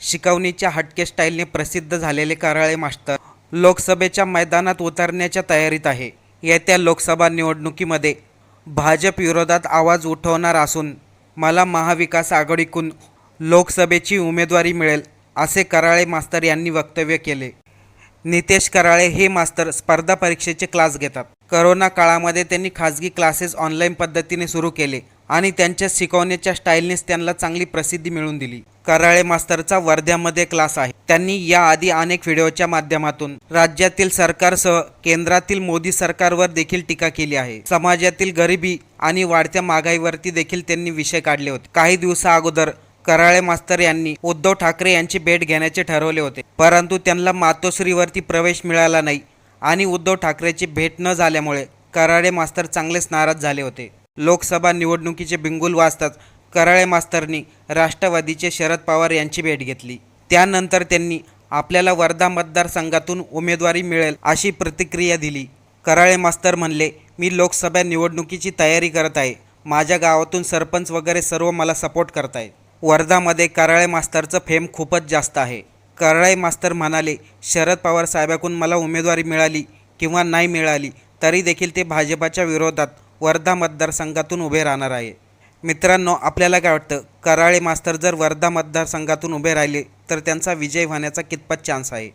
शिकवणीच्या हटके स्टाईलने प्रसिद्ध झालेले कराळे मास्टर लोकसभेच्या मैदानात उतरण्याच्या तयारीत आहे. येत्या लोकसभा निवडणुकीमध्ये भाजप विरोधात आवाज उठवणार असून मला महाविकास आघाडीकडून लोकसभेची उमेदवारी मिळेल असे कराळे मास्तर यांनी वक्तव्य केले. नितेश कराळे हे मास्तर स्पर्धा परीक्षेचे क्लास घेतात. करोना काळामध्ये त्यांनी खाजगी क्लासेस ऑनलाईन पद्धतीने सुरू केले. आणि त्यांच्या शिकवण्याच्या स्टाईलनेच त्यांना चांगली प्रसिद्धी मिळवून दिली. कराळे मास्तरचा वर्ध्यामध्ये क्लास आहे. त्यांनी याआधी अनेक व्हिडिओच्या माध्यमातून राज्यातील सरकारसह केंद्रातील मोदी सरकारवर देखील टीका केली आहे. समाजातील गरिबी आणि वाढत्या महागाईवरती देखील त्यांनी विषय काढले होते. काही दिवसा अगोदर कराळे मास्तर यांनी उद्धव ठाकरे यांची भेट घेण्याचे ठरवले होते. परंतु त्यांना मातोश्रीवरती प्रवेश मिळाला नाही आणि उद्धव ठाकरेची भेट न झाल्यामुळे कराळे मास्तर चांगलेच नाराज झाले होते. लोकसभा निवडणुकीचे बिंगुल वाजताच कराळे मास्तरनी राष्ट्रवादीचे शरद पवार यांची भेट घेतली. त्यानंतर त्यांनी आपल्याला वर्धा मतदारसंघातून उमेदवारी मिळेल अशी प्रतिक्रिया दिली. कराळे मास्तर म्हणले मी लोकसभा निवडणुकीची तयारी करत आहे. माझ्या गावातून सरपंच वगैरे सर्व मला सपोर्ट करतायत. वर्धामध्ये कराळे मास्तरचं फेम खूपच जास्त आहे. कराळे मास्तर म्हणाले शरद पवार साहेबाकडून मला उमेदवारी मिळाली किंवा नाही मिळाली तरी देखील ते भाजपाच्या विरोधात वर्धा मतदारसंघातून उभे राहणार आहे. मित्रांनो आपल्याला काय वाटतं? कराळे मास्तर जर वर्धा मतदारसंघातून उभे राहिले तर त्यांचा विजय होण्याचा कितपत चान्स आहे?